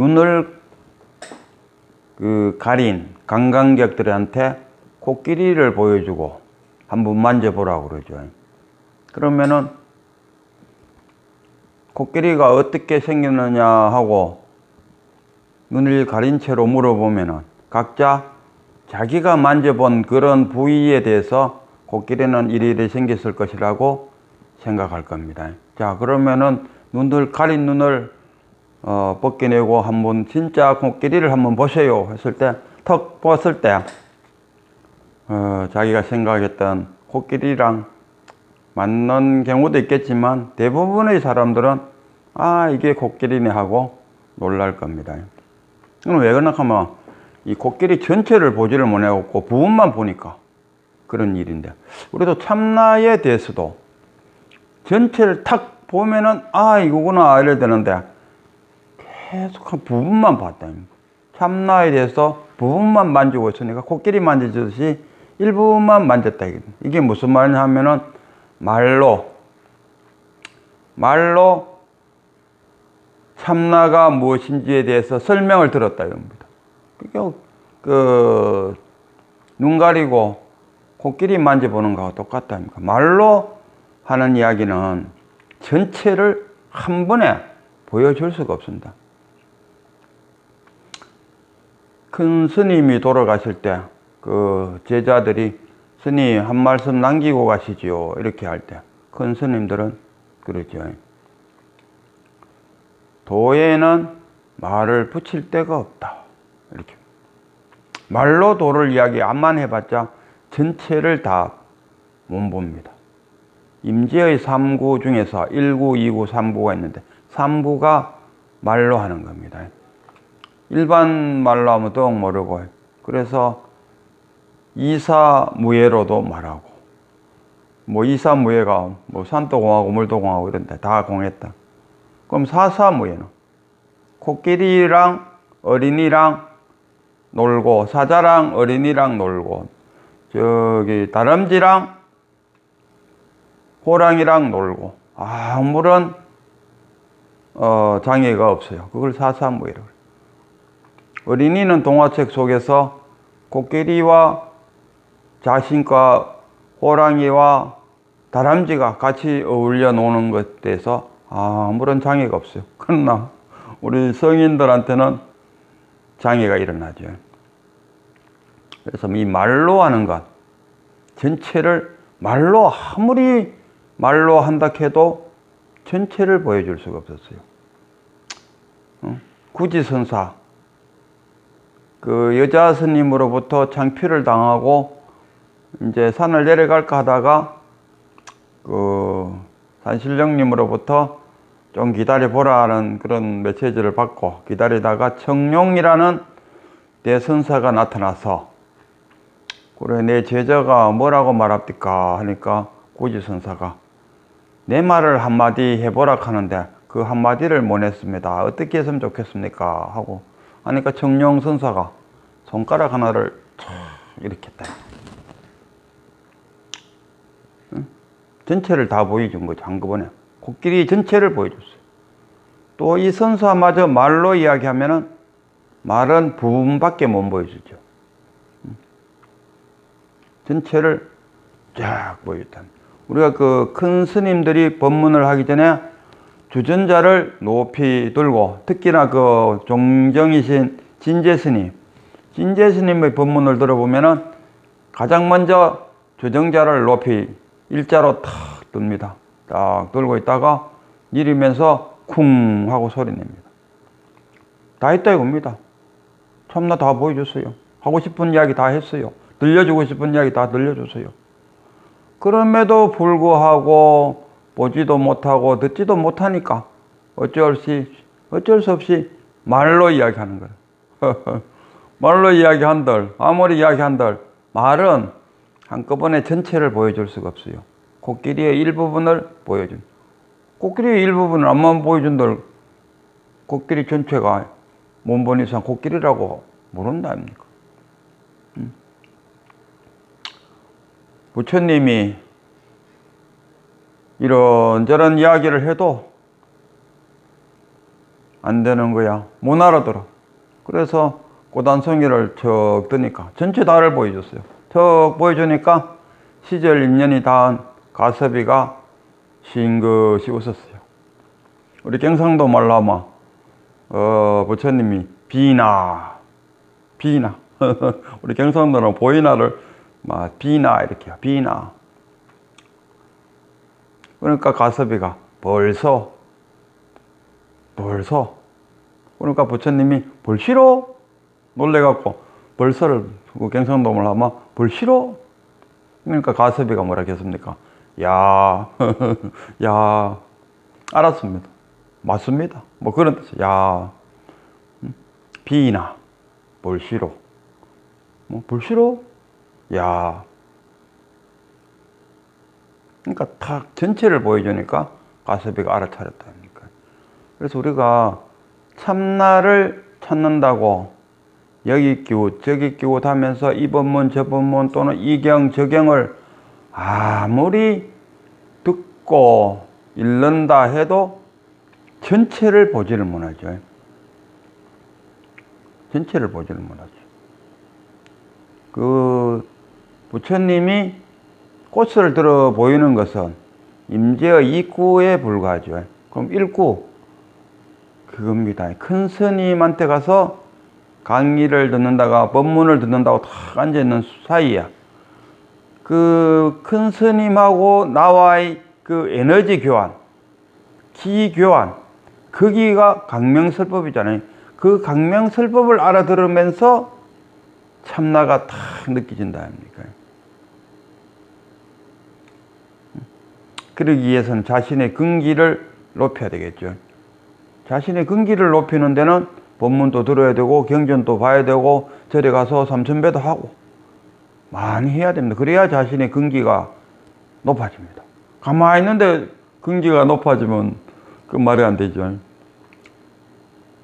눈을 그 가린 관광객들한테 코끼리를 보여주고 한번 만져보라고 그러죠. 그러면은 코끼리가 어떻게 생겼느냐 하고 눈을 가린 채로 물어보면은 각자 자기가 만져본 그런 부위에 대해서 코끼리는 이리이리 생겼을 것이라고 생각할 겁니다. 자, 그러면은 눈을 가린 눈을 어, 벗겨내고 한번 진짜 코끼리를 한번 보세요 했을 때턱 봤을 때 어, 자기가 생각했던 코끼리랑 맞는 경우도 있겠지만 대부분의 사람들은 아 이게 코끼리네 하고 놀랄 겁니다. 그럼 왜 그러나 하면 이 코끼리 전체를 보지를 못하고 부분만 보니까 그런 일인데 우리도 참나에 대해서도 전체를 탁 보면은 아 이거구나 이래야 되는데 계속 한 부분만 봤다. 참나에 대해서 부분만 만지고 있으니까 코끼리 만지듯이 일부분만 만졌다. 이게 무슨 말이냐 하면은 말로 말로 참나가 무엇인지에 대해서 설명을 들었다 이겁니다. 그게 그 눈 가리고 코끼리 만져보는 거하고 똑같다니까. 말로 하는 이야기는 전체를 한 번에 보여줄 수가 없습니다. 큰 스님이 돌아가실 때 그 제자들이 스님 한 말씀 남기고 가시지요. 이렇게 할 때 큰 스님들은 그러죠. 도에는 말을 붙일 데가 없다. 이렇게. 말로 도를 이야기 암만 해봤자 전체를 다 못 봅니다. 임지의 3구 중에서 1구, 2구, 3구가 있는데 3구가 말로 하는 겁니다. 일반 말로 하면 또 모르고 그래서 이사무예로도 말하고 뭐 이사무예가 뭐 산도 공하고 물도 공하고 이런데 다 공했다. 그럼 사사무예는 코끼리랑 어린이랑 놀고 사자랑 어린이랑 놀고 저기 다람쥐랑 호랑이랑 놀고 아무런 어, 장애가 없어요. 그걸 사사무예라고. 어린이는 동화책 속에서 코끼리와 자신과 호랑이와 다람쥐가 같이 어울려 노는 것에 대해서 아무런 장애가 없어요. 그러나 우리 성인들한테는 장애가 일어나죠. 그래서 이 말로 하는 것 전체를 말로 아무리 말로 한다 해도 전체를 보여줄 수가 없었어요. 구지선사 그 여자 스님으로부터 창피를 당하고 이제 산을 내려갈까 하다가 그 산신령님으로부터 좀 기다려 보라는 그런 메시지를 받고 기다리다가 청룡이라는 대선사가 나타나서 그래 내 제자가 뭐라고 말합니까 하니까 구지선사가 내 말을 한마디 해보라 하는데 그 한마디를 못 했습니다. 어떻게 했으면 좋겠습니까? 하고 하니까 청룡 선사가 손가락 하나를 이렇게 딱 전체를 다 보여준 거죠 한꺼번에 코끼리 전체를 보여줬어요. 또 이 선사마저 말로 이야기하면은 말은 부분밖에 못 보여주죠. 전체를 쫙 보여줬다. 우리가 그 큰 스님들이 법문을 하기 전에 주전자를 높이 들고 특히나 그 종정이신 진제 스님, 진제 스님의 법문을 들어보면은 가장 먼저 주정자를 높이 일자로 탁 듭니다. 딱 들고 있다가 내리면서 쿵 하고 소리 냅니다. 다 했다 이겁니다. 참나 다 보여줬어요. 하고 싶은 이야기 다 했어요. 들려주고 싶은 이야기 다 들려줬어요. 그럼에도 불구하고 보지도 못하고 듣지도 못하니까 어쩔 수, 어쩔 수 없이 말로 이야기하는 거예요. 말로 이야기한들, 아무리 이야기한들, 말은 한꺼번에 전체를 보여줄 수가 없어요. 코끼리의 일부분을 보여준. 코끼리의 일부분을 앞만 보여준들, 코끼리 전체가 못본 이상 코끼리라고 모른다 아닙니까? 음. 부처님이 이런저런 이야기를 해도 안 되는 거야. 못 알아들어. 그래서 꽃단송이를 척 드니까 전체 다를 보여줬어요. 척 보여주니까 시절 1년이 닿은 가섭이가 싱긋이 웃었어요. 우리 경상도 하면 어, 부처님이 비나 비나 우리 경상도는 보이나를 막 비나 이렇게 해요. 비나 그러니까 가섭이가 벌써 벌써 그러니까 부처님이 벌시로 놀래갖고 벌써를 그 경상도말 하면 벌시로 그러니까 가섭이가 뭐라 했습니까? 야, 야, 알았습니다. 맞습니다. 뭐 그런 뜻이 야, 음, 비나 벌시로 뭐 벌시로 야. 그러니까 다 전체를 보여주니까 가섭이가 알아차렸다니까. 그래서 우리가 참나를 찾는다고 여기 끼우 저기 끼우 하면서 이 법문 저 법문 또는 이경 저경을 아무리 듣고 읽는다 해도 전체를 보지를 못하죠. 전체를 보지를 못하죠. 그 부처님이 꽃을 들어 보이는 것은 임재의 입구에 불과하죠. 그럼 일구 그겁니다. 큰 스님한테 가서 강의를 듣는다가 법문을 듣는다고 탁 앉아 있는 사이야. 그 큰 스님하고 나와의 그 에너지 교환, 기 교환, 거기가 강명설법이잖아요. 그 강명설법을 알아들으면서 참나가 탁 느껴진다 아닙니까? 그러기 위해서는 자신의 근기를 높여야 되겠죠. 자신의 근기를 높이는 데는 법문도 들어야 되고 경전도 봐야 되고 절에 가서 삼천배도 하고 많이 해야 됩니다. 그래야 자신의 근기가 높아집니다. 가만히 있는데 근기가 높아지면 그 말이 안 되죠.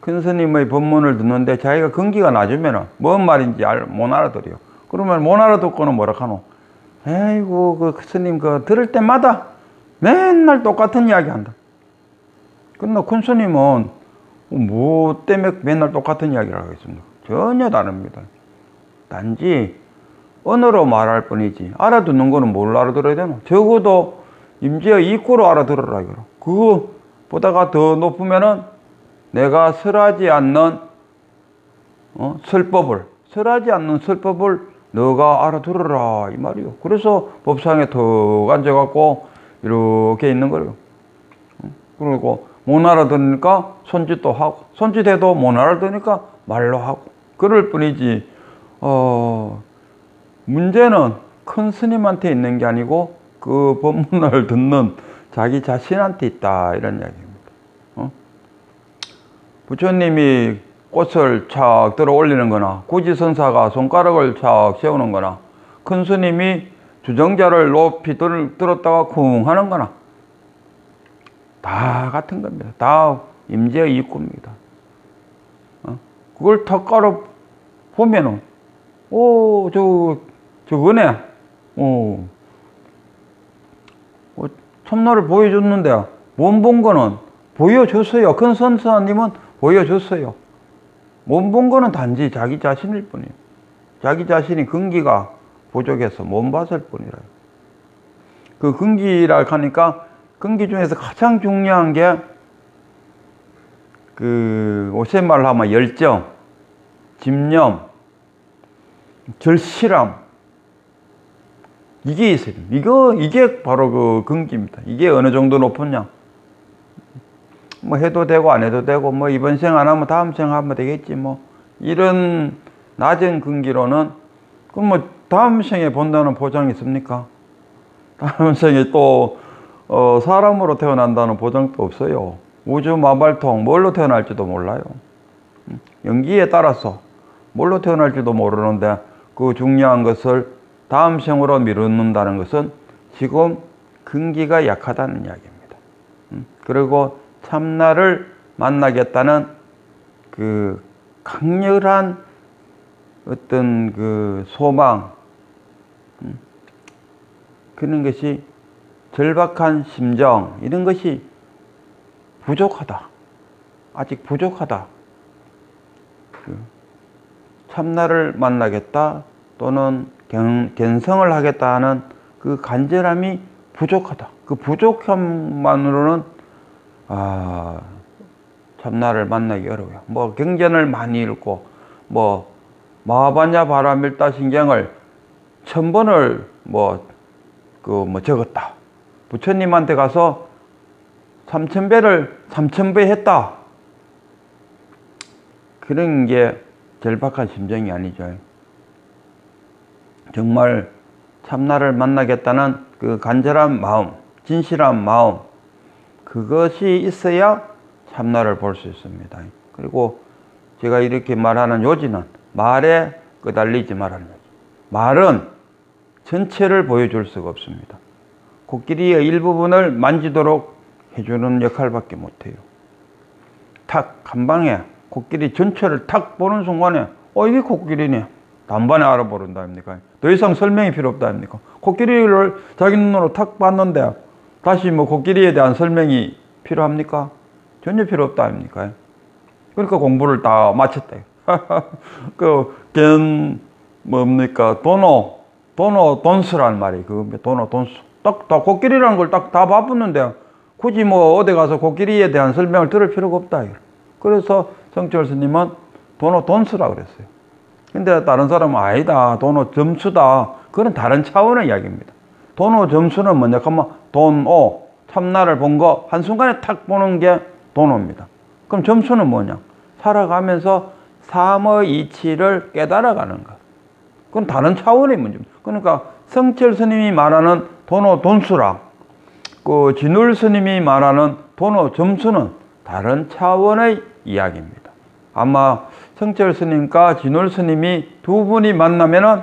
큰 스님의 법문을 듣는데 자기가 근기가 낮으면 뭔 말인지 알, 못 알아들어요. 그러면 못 알아듣고는 뭐라 하노? 에이고, 그 스님 그 들을 때마다 맨날 똑같은 이야기 한다. 근데 큰 스님은 뭐 때문에 맨날 똑같은 이야기를 하겠습니까? 전혀 다릅니다. 단지 언어로 말할 뿐이지 알아듣는 거는 뭘 알아들어야 되나? 적어도 임지의 이코로 알아들어라 이거. 그거 보다가 더 높으면은 내가 설하지 않는 어? 설법을 설하지 않는 설법을 너가 알아들어라 이 말이요. 그래서 법상에 더 앉아갖고 이렇게 있는 거예요. 그리고 못 알아들으니까 손짓도 하고 손짓해도 못 알아들으니까 말로 하고 그럴 뿐이지 어 문제는 큰 스님한테 있는 게 아니고 그 법문을 듣는 자기 자신한테 있다 이런 이야기입니다. 어? 부처님이 꽃을 착 들어 올리는 거나 구지선사가 손가락을 착 세우는 거나 큰 스님이 주정자를 높이 들, 들었다가 쿵 하는 거나 다 같은 겁니다. 다 임재의 입구입니다. 어? 그걸 턱 깔아 보면은, 오, 저, 저거네. 오. 어, 참나를 보여줬는데, 못 본 거는 보여줬어요. 큰 선사님은 보여줬어요. 못 본 거는 단지 자기 자신일 뿐이에요. 자기 자신이 근기가 부족해서 못 봤을 뿐이라요. 그 근기라 하니까 근기 중에서 가장 중요한 게 그 오세 말로 하면 열정, 집념, 절실함 이게 있어요. 이거 이게 바로 그 근기입니다. 이게 어느 정도 높으냐? 뭐 해도 되고 안 해도 되고 뭐 이번 생 안 하면 다음 생 하면 되겠지 뭐 이런 낮은 근기로는 그럼 뭐 다음 생에 본다는 보장이 있습니까? 다음 생에 또 어, 사람으로 태어난다는 보장도 없어요. 우주 마발통 뭘로 태어날지도 몰라요. 연기에 따라서 뭘로 태어날지도 모르는데 그 중요한 것을 다음 생으로 미루는다는 것은 지금 근기가 약하다는 이야기입니다. 그리고 참나를 만나겠다는 그 강렬한 어떤 그 소망 그런 것이 절박한 심정 이런 것이 부족하다. 아직 부족하다. 그 참나를 만나겠다 또는 견, 견성을 하겠다 하는 그 간절함이 부족하다. 그 부족함만으로는 아 참나를 만나기 어려워요. 뭐 경전을 많이 읽고 뭐 마하반야 바라밀다 신경을 천 번을 뭐 그 뭐 적었다. 부처님한테 가서 삼천 배를 삼천 배 했다. 그런 게 절박한 심정이 아니죠. 정말 참나를 만나겠다는 그 간절한 마음, 진실한 마음, 그것이 있어야 참나를 볼 수 있습니다. 그리고 제가 이렇게 말하는 요지는 말에 끄달리지 말라는 거지. 말은 전체를 보여줄 수가 없습니다. 코끼리의 일부분을 만지도록 해주는 역할밖에 못해요. 탁, 한 방에 코끼리 전체를 탁 보는 순간에, 어, 이게 코끼리네. 단번에 알아보는다, 아닙니까? 더 이상 설명이 필요 없다, 아닙니까? 코끼리를 자기 눈으로 탁 봤는데, 다시 뭐 코끼리에 대한 설명이 필요합니까? 전혀 필요 없다, 아닙니까? 그러니까 공부를 다 마쳤다. 그, 겐, 뭡니까? 도노, 도노 돈스란 말이, 그, 도노 돈스. 딱, 다 코끼리라는 걸 딱다 바쁘는데, 굳이 뭐 어디 가서 코끼리에 대한 설명을 들을 필요가 없다. 그래서 성철 스님은 도노 돈스라 그랬어요. 근데 다른 사람은 아니다. 도노 점수다. 그건 다른 차원의 이야기입니다. 도노 점수는 뭐냐? 그러면 돈오, 참나를 본 거 한순간에 탁 보는 게 도노입니다. 그럼 점수는 뭐냐? 살아가면서 삶의 이치를 깨달아가는 것. 그건 다른 차원의 문제입니다. 그러니까 성철 스님이 말하는 도노 돈수랑 그 진울 스님이 말하는 도노 점수는 다른 차원의 이야기입니다. 아마 성철 스님과 진울 스님이 두 분이 만나면은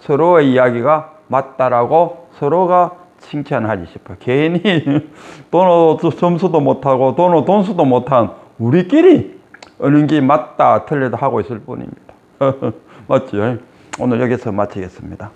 서로의 이야기가 맞다라고 서로가 칭찬하지 싶어요. 괜히 도노 점수도 못하고 도노 돈수도 못한 우리끼리 어느 게 맞다 틀리다 하고 있을 뿐입니다. 맞죠? 오늘 여기서 마치겠습니다.